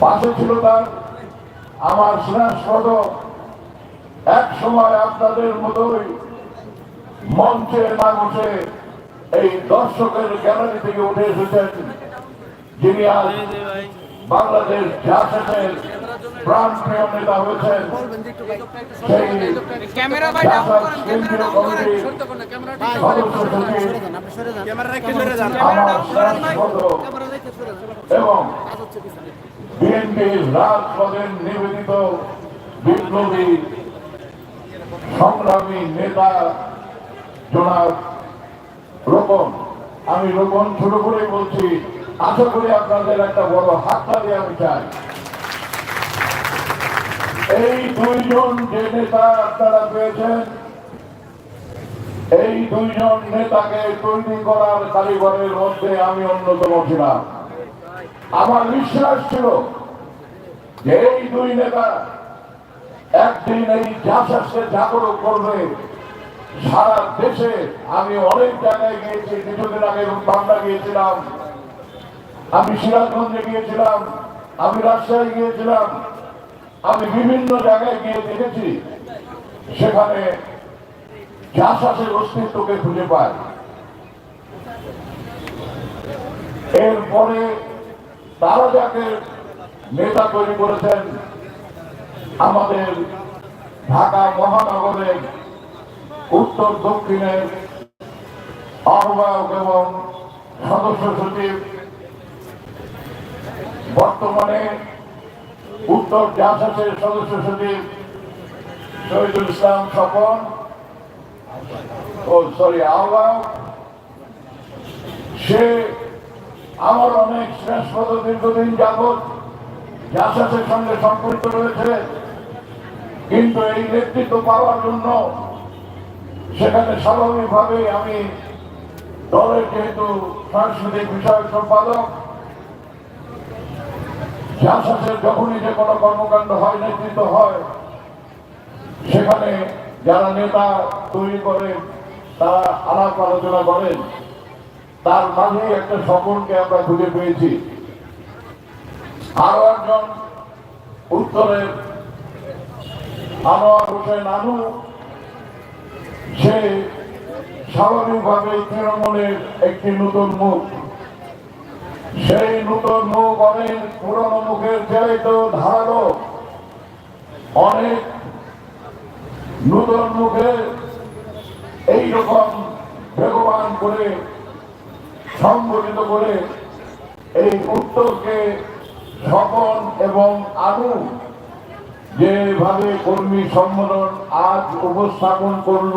পাশে ছিল তার আমার স্নেহাস্পদ এক সময় আপনাদের মতোই মঞ্চে না বসে এই দর্শকের গ্যালারি থেকে উঠে এসেছেন যিনি আজ বাংলাদেশ জাসের প্রাণ প্রিয় নেতা হয়েছেন। সেই আমার এবং বিএনপির রাজপথের নিবেদিত বিপ্লবী সংগ্রামী নেতা জনাব রোপন আমি রোপন ছোট করে বলছি, আশা করি আপনাদের একটা বড় হাততালি আমি চাই। এই দুইজন যে নেতা আপনারা পেয়েছেন, এই দুইজন নেতাকে তৈরি করার কারিগরের মধ্যে আমি অন্যতম ছিলাম। আমার বিশ্বাস ছিল যে এই দুই নেতা একদিন এই জাসাসকে জাগরণ করবে। সারা দেশে আমি অনেক জায়গায় গিয়েছি, কিছুদিন আগে বাংলা গিয়েছিলাম, আমি সিরাজগঞ্জে গিয়েছিলাম, আমি রাজশাহী গিয়েছিলাম, আমি বিভিন্ন জায়গায় গিয়ে দেখেছি, সেখানে জাসাসের অস্তিত্বকে খুঁজে পায়। এরপরে তারা যাকে নেতা তৈরি করেছেন আমাদের ঢাকা মহানগরের উত্তর দক্ষিণের আহ্বায়ক এবং সদস্য সচিব, বর্তমানে উত্তর জাসাসের সদস্য সচিব শহীদুল ইসলাম স্বপন ও সরি, আহ্বায়ক। সে আমার অনেক শ্রেষ্ঠ দীর্ঘদিন যাবৎ জাসাসের সঙ্গে সম্পৃক্ত রয়েছে। কিন্তু এই নেতৃত্ব পাওয়ার জন্য সেখানে স্বাভাবিকভাবে আমি দলের যেহেতু সাংস্কৃতিক বিষয়ক সম্পাদক, জাসাসের যখনই যে কোনো কর্মকাণ্ড হয়, নেতৃত্ব হয়, সেখানে যারা নেতা তৈরি করে তারা আলাপ আলোচনা করেন। তার মাঝে একটা স্বপনকে আমরা খুঁজে পেয়েছি। আরও একজন উত্তরের আনোয়ার হোসেন আনু, সে স্বাভাবিকভাবে তৃণমূলের একটি নতুন মুখ। সেই নতুন মুখ অনেক পুরনো মুখের তো ধারালো। অনেক নতুন মুখে এইরকম বেগবান করে সংগঠিত করে এই উত্তরকে স্বপন এবং আনু যেভাবে কর্মী সম্মেলন আজ উপস্থাপন করল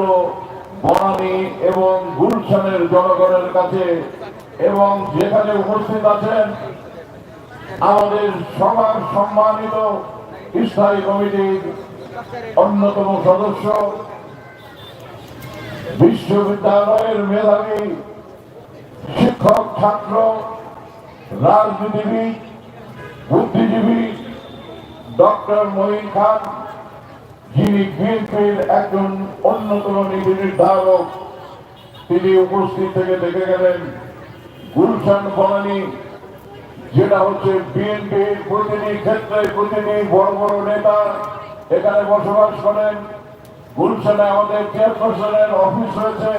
বনানী এবং গুলশানের জনগণের কাছে এবং যেখানে উপস্থিত আছেন আমাদের সবার সম্মানিত স্থায়ী কমিটির অন্যতম সদস্য বিশ্ববিদ্যালয়ের মেধাবী শিক্ষক ছাত্র রাজনীতিবিদ, বুদ্ধিজীবী, ডক্টর মহিন খান, যিনি বিএনপির একজন অন্যতম নীতি নির্ধারক, তিনি উপস্থিত থেকে দেখে গেলেন গুলশান বনানী, যেটা হচ্ছে বিএনপির প্রতিটি ক্ষেত্রে প্রতিটি বড় বড় নেতা এখানে বসবাস করেন। গুলশানে আমাদের চেয়ারপারসনের অফিস রয়েছে।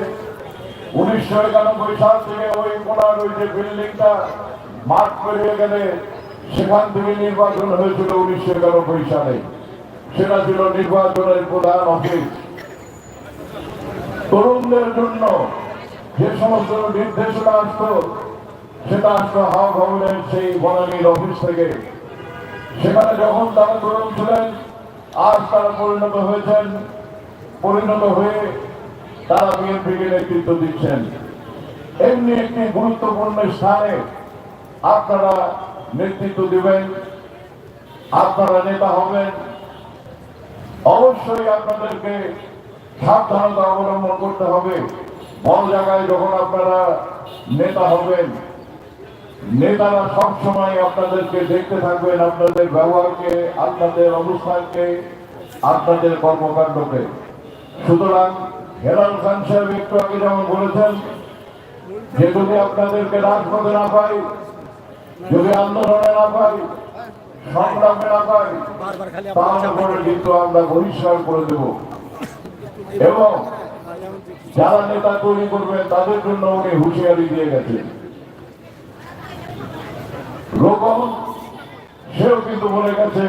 উনিশশো একানব্বই সাল থেকে ওই কোনার ওই যে বিল্ডিংটা মাঠ পেরিয়ে গেলে সেখান থেকে নির্বাচন হয়েছিল উনিশশো একানব্বই সালে। সেটা ছিল নির্বাচনের প্রধান অফিস। তরুণদের জন্য যে সমস্ত নির্দেশনা আসতো, সেটা আসতো হাওয়া ভবনের সেই বনানীর অফিস থেকে। সেখানে যখন তারা তরুণ ছিলেন, আজ তারা পরিণত হয়েছেন। পরিণত হয়ে তারা বিএনপিকে নেতৃত্ব দিচ্ছেন। এমনি একটি গুরুত্বপূর্ণ স্থানে আপনারা নেতৃত্ব দিবেন, আপনারা নেতা হবেন। অবশ্যই আপনাদেরকে সাবধানতা অবলম্বন করতে হবে। বড় জায়গায় যখন আপনারা নেতা হবেন, নেতারা সবসময় আপনাদেরকে দেখতে থাকবেন, আপনাদের ব্যবহারকে, আপনাদের অবস্থানকে, আপনাদের কর্মকাণ্ডকে। সুতরাং হেলাল খান সাহেব একটু আগে যেমন বলেছেন, যে যদি আপনাদেরকে রাজপথে না পাই, যদি আন্দোলনে না পাই, সংগ্রামে না পাই, তার উপরে কিন্তু আমরা বহিষ্কার করে দেব। এবং যারা নেতা তৈরি করবে, তাদের জন্য উনি হুঁশিয়ারি দিয়ে গেছেন। রোকন সেও কিন্তু বলে গেছে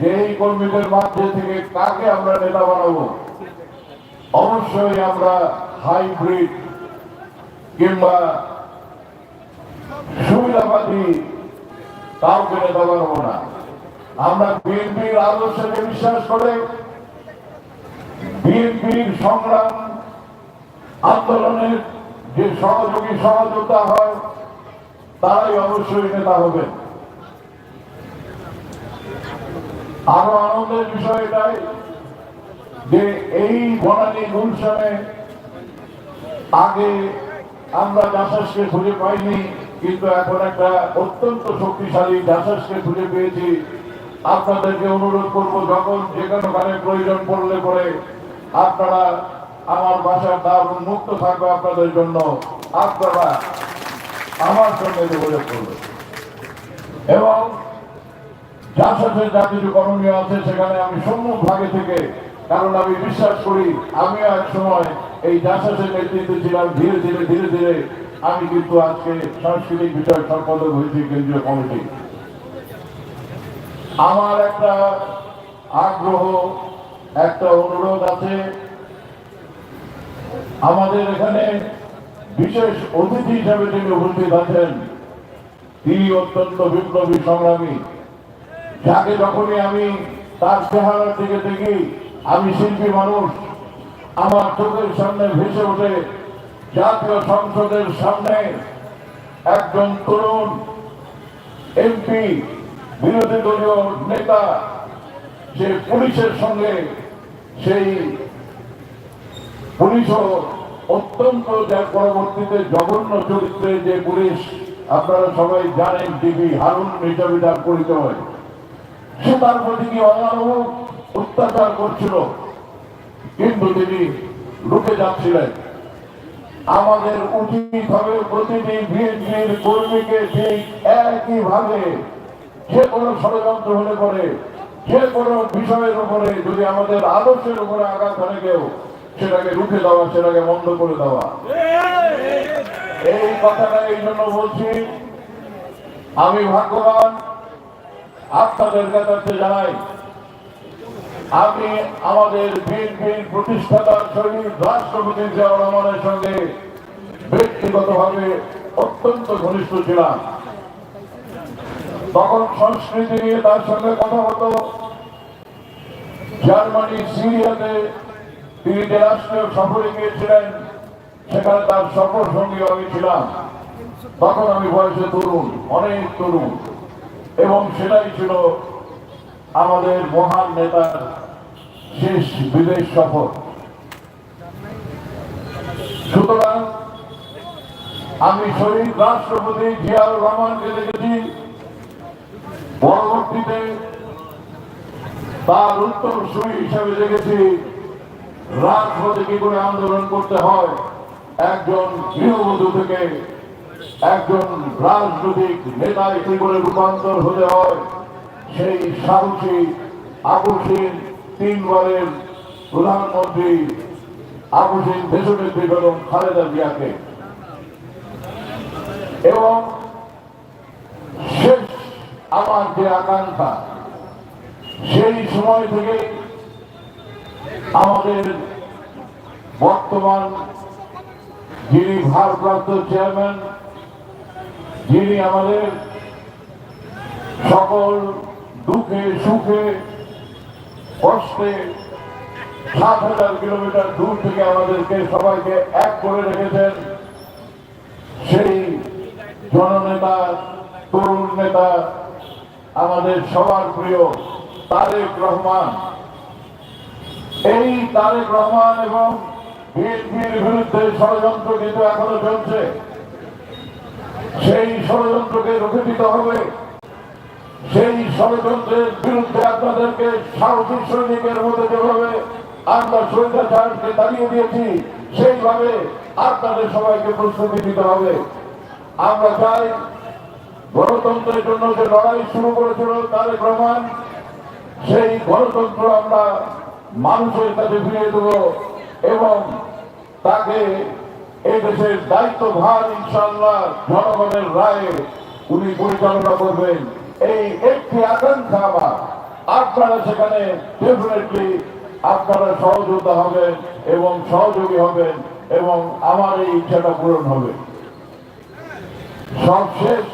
যে এই কর্মীদের মাঝে থেকে কাকে আমরা নেতা বানাবো? অবশ্যই আমরা হাইব্রিড কিংবা সুবিধাবাদী কাউকে নেতা বানাবো না। আমরা বিএনপির আদর্শকে বিশ্বাস করে, বিএনপির সংগ্রাম, আন্দোলনের যে সহযোগী সহযোগিতা হয়, তারাই অবশ্যই নেতা হবেন আরও আনন্দের বিষয় এটাই যে এই বনানী গুলশানে আগে আমরা জাসাসকে খুঁজে পাইনি, কিন্তু এখন একটা অত্যন্ত শক্তিশালী জাসাসকে খুঁজে পেয়েছি। আপনাদেরকে অনুরোধ করব, যখন যে কোনো কানে প্রয়োজন পড়লে পরে আপনারা আমার বাসার দ্বার উন্মুক্ত থাকবে আপনাদের জন্য। আপনারা আমার সঙ্গে যোগাযোগ করবেন। এবং যার সাথে যা কিছু করণীয় আছে, সেখানে আমি সম্মুখ ভাগে থেকে কারণ আমি বিশ্বাস করি আমিও এক সময় এই জাসাসের নেতৃত্বে ছিলাম, ধীরে ধীরে ধীরে ধীরে আমি কিন্তু আজকে সাংস্কৃতিক বিষয় সম্পাদক হয়েছি কেন্দ্রীয় কমিটি। আমার একটা আগ্রহ, একটা অনুরোধ আছে। আমাদের এখানে বিশেষ অতিথি হিসাবে যিনি উপস্থিত আছেন, তিনি অত্যন্ত বিপ্লবী, সংগ্রামী। যাকে যখনই আমি তার চেহারার দিকে দেখি আমি শিল্পী মানুষ। আমার চোখের সামনে ভেসে ওঠে জাতীয় সংসদের সামনে একজন তরুণ এমপি, বিরোধী দলীয় নেতা সে পুলিশের সঙ্গে সেই পুলিশও অত্যন্ত যার পরবর্তীতে জঘন্য চরিত্রে যে পুলিশ, আপনারা সবাই জানেন টিভি হারুন নিজামিদার পরিচয়। সে তার প্রতি কি অমানব অত্যাচার করছিল। কিন্তু তিনি লুকে যাচ্ছিলেন। আমাদের উচিত হবে প্রতিটি বিএনপির কর্মীকে ঠিক একইভাবে যে কোনো ষড়যন্ত্র হলে পরে, যে কোনো বিষয়ের উপরে যদি আমাদের আদর্শের উপরে আঘাত ধরে কেউ, সেটাকে রুখে দেওয়া, সেটাকে বন্ধ করে দেওয়া। এই কথাটা এই জন্য বলছি, আমি ভাগ্যবান, আপনাদের কাছে জানাই আমি আমাদের বিএনপির প্রতিষ্ঠাতার শহীদ রাষ্ট্রপতি জিয়াউর রহমানের সঙ্গে ব্যক্তিগতভাবে অত্যন্ত ঘনিষ্ঠ ছিলাম। তখন সংস্কৃতি নিয়ে তার সঙ্গে কথা হতো। জার্মানি, সিরিয়াতে তিনি যে রাষ্ট্রীয় সফরে গিয়েছিলেন, সেখানে তার সফর সঙ্গী আমি ছিলাম। তখন আমি বয়সে তরুণ, অনেক তরুণ। এবং সেটাই ছিল আমাদের মহান নেতার শেষ বিদেশ সফর। সুতরাং আমি শহীদ রাষ্ট্রপতি জিয়াউর রহমানকে দেখেছি। পরবর্তীতে তার উত্তর সুই হিসাবে দেখেছি। রাজপথে কি করে আন্দোলন করতে হয়? একজন গৃহবধূ থেকে একজন রাজনৈতিক নেতায় কি করে রূপান্তর হতে হয়? সেই সাহসী আবুসীন তিনবারের প্রধানমন্ত্রী আবুসীন দেশনেত্রী বেগম খালেদা জিয়াকে। এবং শেষ আমার যে আকাঙ্ক্ষা, সেই সময় থেকে আমাদের বর্তমান যিনি ভারপ্রাপ্ত চেয়ারম্যান, যিনি আমাদের সকল দুঃখে সুখে, কষ্টে, সাত হাজার কিলোমিটার দূর থেকে আমাদেরকে সবাইকে এক করে রেখেছেন সেই জননেতা, তরুণ নেতা, আমাদের সবার প্রিয় তারেক রহমান। এই তারেক রহমান এবং বিএনপির বিরুদ্ধে ষড়যন্ত্র কিন্তু এখনও চলছে। সেই ষড়যন্ত্রকে রুখে দিতে হবে। সেই ষড়যন্ত্রের বিরুদ্ধে আপনাদেরকে সাহসী সৈনিকের মধ্যে যেভাবে আমরা স্বৈরাচারকে দাঁড়িয়ে দিয়েছি, সেইভাবে আপনাদের সবাইকে প্রস্তুতি দিতে হবে। আমরা চাই গণতন্ত্রের জন্য যে লড়াই শুরু করেছিল তারেক প্রমাণ সেই গণতন্ত্র আমরা মানুষের কাছে ফিরিয়ে দেব এবং তাকে এই দেশের দায়িত্বভার ইনশাল্লাহ জনগণের রায়ে উনি পরিচালনা করবেন। এই একটি আকাঙ্ক্ষা আমার আপনারা সেখানে ডেফিনেটলি আপনারা সহযোগিতা হবেন এবং সহযোগী হবেন এবং আমার এই ইচ্ছাটা পূরণ হবে। সবশেষ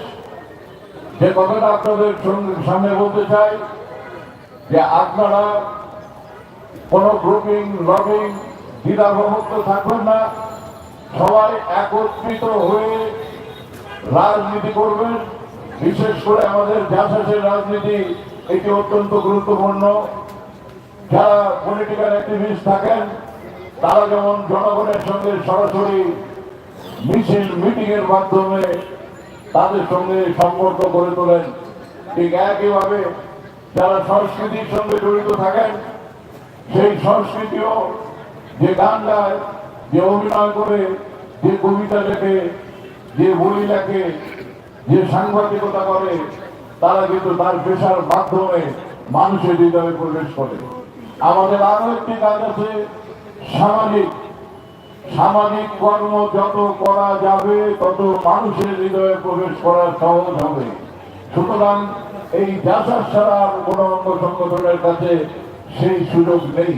যে কথাটা আপনাদের সামনে বলতে চাই, যে আপনারা কোনো গ্রুপিং লবিং দ্বিধাভ্রমুক্ত থাকবেন না। সবাই একত্রিত হয়ে রাজনীতি করবেন। বিশেষ করে আমাদের জাসাসের রাজনীতি এটি অত্যন্ত গুরুত্বপূর্ণ। যারা পলিটিক্যাল অ্যাক্টিভিস্ট থাকেন, তারা যেমন জনগণের সঙ্গে সরাসরি মিছিল মিটিং এর মাধ্যমে তাদের সঙ্গে সম্পর্ক গড়ে তোলেন। ঠিক একইভাবে যারা সংস্কৃতির সঙ্গে জড়িত থাকেন, সেই সংস্কৃতিও যে গান গায়, যে অভিনয় করে, যে কবিতা লেখে, যে বই লেখে যে সাংবাদিকতা করে, তারা কিন্তু তার পেশার মাধ্যমে মানুষের হৃদয়ে প্রবেশ করে। আমাদের আরও একটি কাজ আছে, সামাজিক। সামাজিক কর্ম যত করা যাবে, তত মানুষের হৃদয়ে প্রবেশ করা সহজ হবে। সুতরাং এই জাসার ছাড়া আর কোনো অঙ্গ সংগঠনের কাছে সেই সুযোগ নেই।